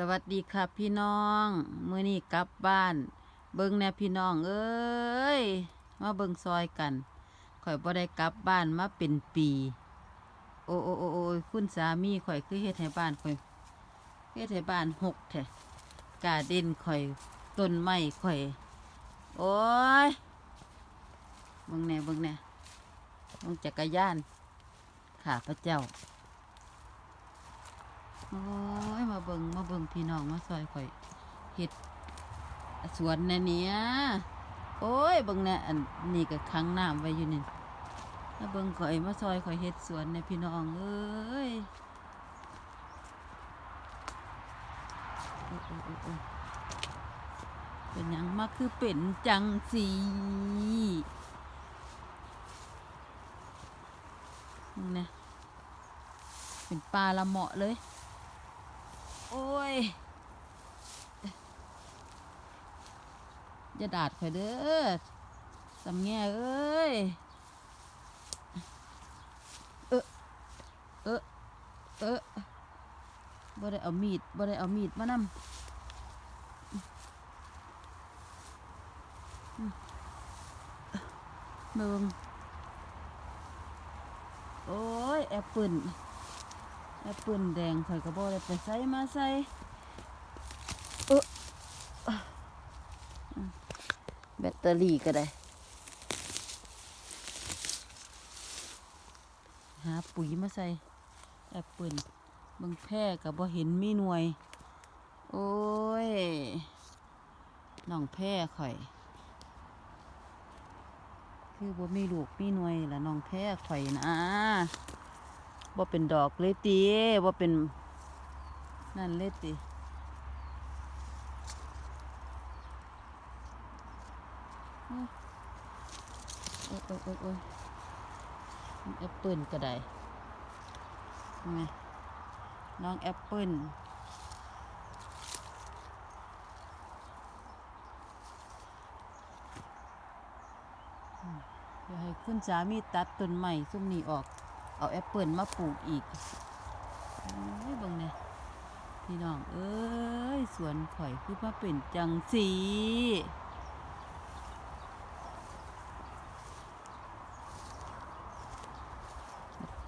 สวัสดีค่ะพี่น้องมื้อนี้กลับบ้าน เบิ่งแน่พี่น้อง เอ้ย มาเบิ่งซอยกันข่อยบ่ได้กลับบ้านมาเป็นปี โอ้โอ้โอ้โอ้คุณสามีข่อยคือเฮ็ดให้บ้านข่อยเฮ็ดให้บ้านหกแท้กาเด่นข่อยต้นไม้ข่อย โอ้ยเบิ่งแน่เบิ่งแน่เบิ่งจักรยานข้าพระเจ้า โอ้ยมาเบิงมาเบิงพี่น้องมาซอยข่อยเห็ดสวนนะเนี้ยโอ้ยเบิงเนี่ยอันนี่ก็ค้างน้ำไว้อยู่นี่มาเบิงข่อยมาซอยข่อยเห็ดสวนในยพี่น้องเอ้ยเป็นยังมาคือเป็นจังสีนี่เป็นปลาละเหมาะเลย โอ้ยอย่าดาดข่อยเด้อสำแง่เอ้ย เออเออเออบ่ได้เอามีดบ่ได้เอามีดมานำเบิ่งโอ้ย แอปเปิล แอปเปิลแดงข่อยก็บ่ได้ไปใส่มาใส่เอออืมแบตเตอรี่ก็ได้ หาปุ๋ยมาใส่แอปเปิลเบิ่งแพร่ก็บ่เห็นมีหน่วย โอ้ยน้องแพร่ข่อย คือบ่มีลูกมีหน่วยละน้องแพร่ข่อยนะ บ่เป็นดอกเลยติบ่เป็นนั่นเลยติโอ้ยโอ้ยโอ้ยโอ้ยแอปเปิลก็ได้ไงน้องแอปเปิลเดี๋ยวให้คุณสามีตัดต้นใหม่ซุ่มนี้ออก เอาแอปเปิลมาปลูกอีกโอ้ยบังเนี่ยพี่น้อง เอ้ย สวนข่อยคือมาเป็นจังสี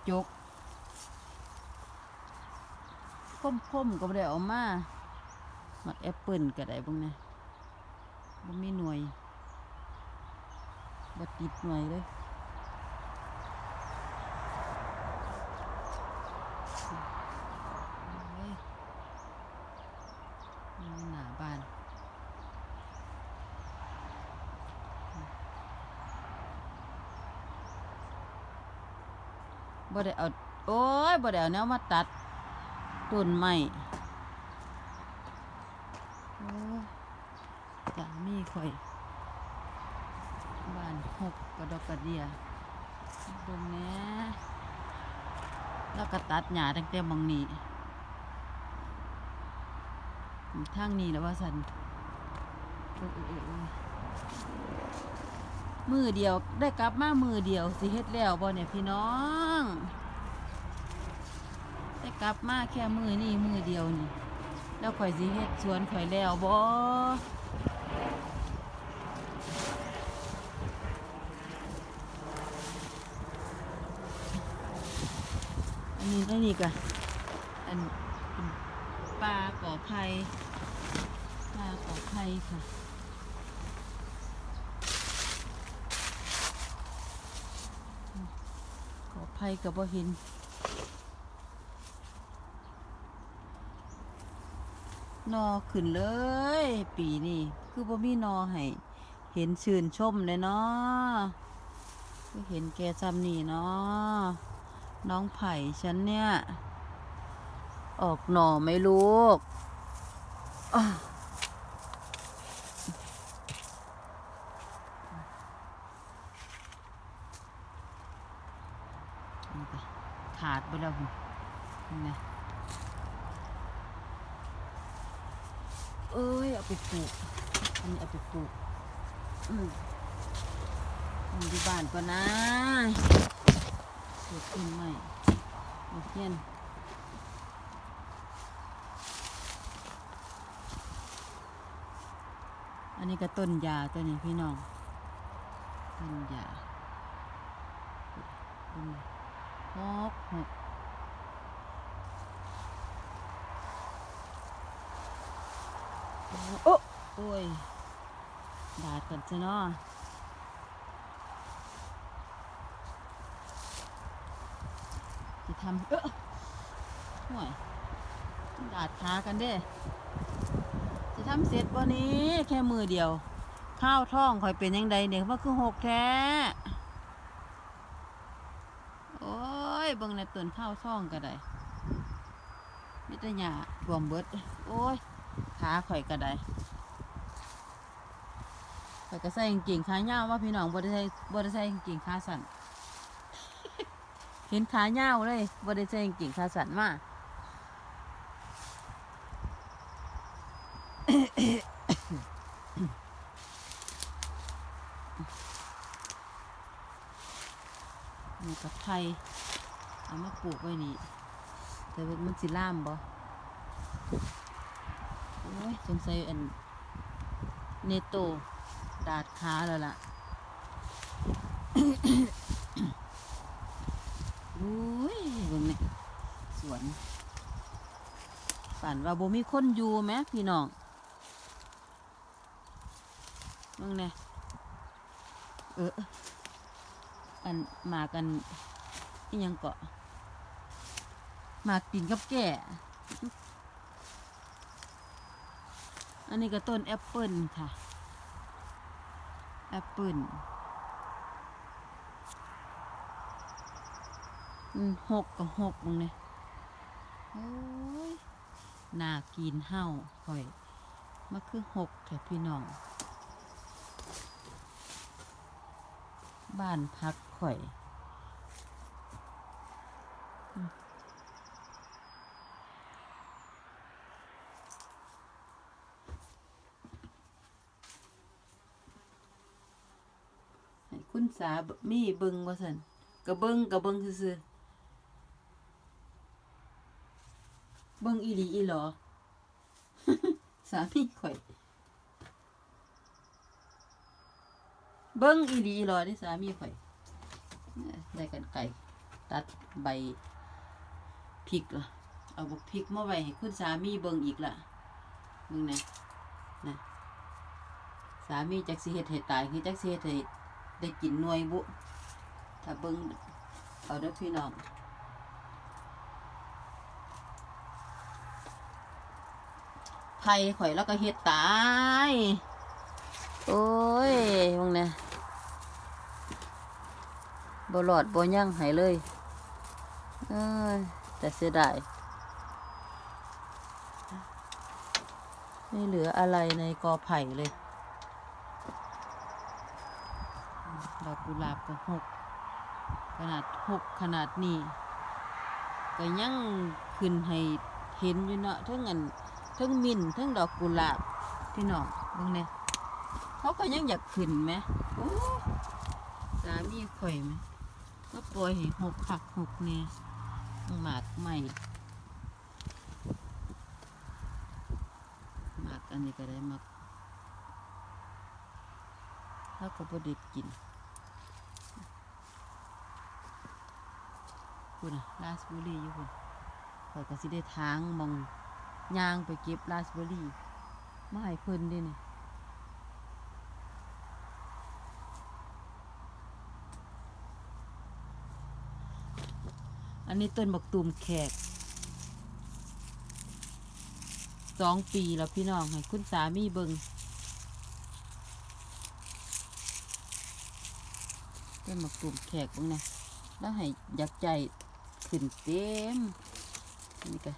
จกคมๆก็ไม่ได้ออกมาหมักแอปเปิลก็ได้บ้างเนี่ยบ่มีหน่วยบ่ติดหน่วยเลย โอ้ยนี่หนาบ้าน บ่ได้เอาโอ้ยบ่ได้เอาแนวมาตัดต้นไม้โอ้ยสามีข่อยบ้านหกกระดกกระเดียเบิ่งแหน่แล้วก็ตัดหญ้าตั้งแต่หมองนี้ทางนี้แล้วว่าสันโอ้ย มือเดียวได้กลับมามือเดียวสิเฮ็ดแล้วบ่เนี่ยพี่น้อง ได้กลับมาแค่มือนี่มือเดียวนี่ แล้วข่อยสิเฮ็ดสวนข่อยแล้วบ่อันนี้อันนี้ก็อันเป็นปลากอไผ่ปลากอไผ่ค่ะ ก่อไผ่กับบ่เห็น นอขึ้นเลย ปีนี้คือบ่มีนอให้เห็นชื่นชมเลยเนาะเห็นแกจำนี่เนาะน้องไผ่ฉันเนี่ย ออกหน่อไม่ลูกอ้า ขาดไปแล้วนี่นะเอ้ยเอาไปปลูกอันนี้เอาไปปลูกอืมดูบ้านก่อนนะปลูกต้นไม้กเงี้ยอันนี้ก็ต้นยาตัวนี้พี่น้องต้นยาต้น หกหกโอ้โอ้ยดาดกันซะเนาะจะทำเออห่วยดาดขากันเด้จะทำเสร็จวันนี้ แค่มือเดียว ข้าวท้องคอยเป็นยังไงเนี่ยว่าคือหกแท้ โอ้ ยเบิ่งในต้นข้าวท้องก็ได้มิตรหยาท่วมเบิด โอ้ยขาข่อยก็ได้ข่อยก็ใส่กางเกงขายาวว่าพี่น้องบ่ได้ใส่บ่ได้ใส่กางเกงขาสั้นเห็นขายาวเลยบ่ได้ใส่กางเกงขาสั้นมานี่กับไทย เอามาปลูกไว้นี่แต่ว่ามันสิล่ามบ่โอ้ยสงสัยอันเนโตดาดขาแล้วล่ะโอ้ยเบิ่งนี่สวนฝันว่าบ่มีคนอยู่ไหมพี่น้องเบิ่งเนี่ยเออ อันมากันอีหยังเกาะ หมากปิ่นกับแก่อันนี้ก็ต้นแอปเปิลค่ะ แอปเปิลหกกับหกมึงเนี่ยโอ้ยน่ากินเห่าข่อยมาคือหกแถวพี่น้อง บ้านพักข่อยอืมให้ คุณสามีเบิงว่าสันกะเบิงกะเบิงซื่อเบิงอีหลีอีหลอสามีข่อย เบิ้งอีหลีอีหลอที่สามีข่อย ได้กันไก่ ตัดใบพริกละเอาบกพริกมาไว้ให้คุณสามีเบิ้งอีกละเบิ้งนะนะสามีจักสิเฮ็ดให้ตายคือจักสิเฮ็ดให้ ได้กินหน่วยบุถ้าเบิ้งเอาด้อพี่น้องไผ่ข่อยแล้วก็เฮ็ดตาย โอ้ยมึงเนี่ยบ่หลอดบ่ยั่งหายเลยเอ้ยแต่เสียดายไม่เหลืออะไรในกอไผ่เลย ดอกกุหลาบก็หกขนาดหกขนาดนี้ก็ยังขึ้นให้เห็นอยู่เนาะทั้งอันทั้งมินทั้งดอกกุหลาบพี่น้องเบิ่งเนี่ยเขาก็ยังอยากขึ้นไหมโอ้สามีข่อยไหมก็ปล่อยให้หกผักหกเนี่ยหมากใหม่หมากอันนี้ก็ได้หมากถ้าก็บ่ได้กิน คุณราสเบอร์รี่อยู่คุณข่อยก็สิได้ทางมองย่างไปเก็บราสเบอร์รี่มาให้เพิ่นดิเนี่ยอันนี้ต้นบักตูมแขกสองปีแล้วพี่น้อง ให้คุณสามีเบิงต้นบักตูมแขกเบิงนะแล้วให้อยากใจ ขึ้นเต็มอันนี่ก็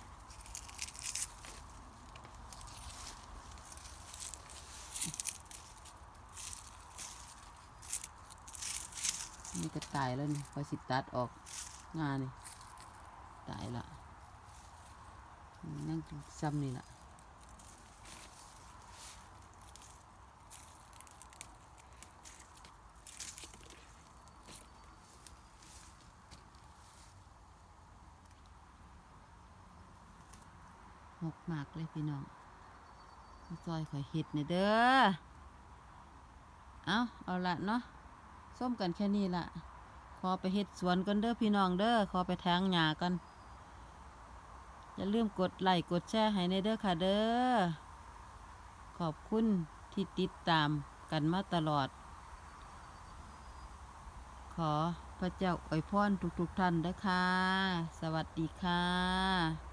นี่ก็ตายแล้วนี่พอสิตัดออกงานนี่ตายละนั่งซ้ำนี่ละ หกมากเลยพี่น้องซอยข่อยเห็ดเนี่ยเด้อ เอาเอาละเนาะส้มกันแค่นี้ละขอไปเฮ็ดสวนกันเด้อพี่น้องเด้อ ขอไปแทงหญ้ากัน อย่าลืมกดไลค์กดแชร์ให้ในเด้อค่ะเด้อ ขอบคุณที่ติดตามกันมาตลอด ขอพระเจ้าอวยพรทุกๆท่านเด้อค่ะสวัสดีค่ะ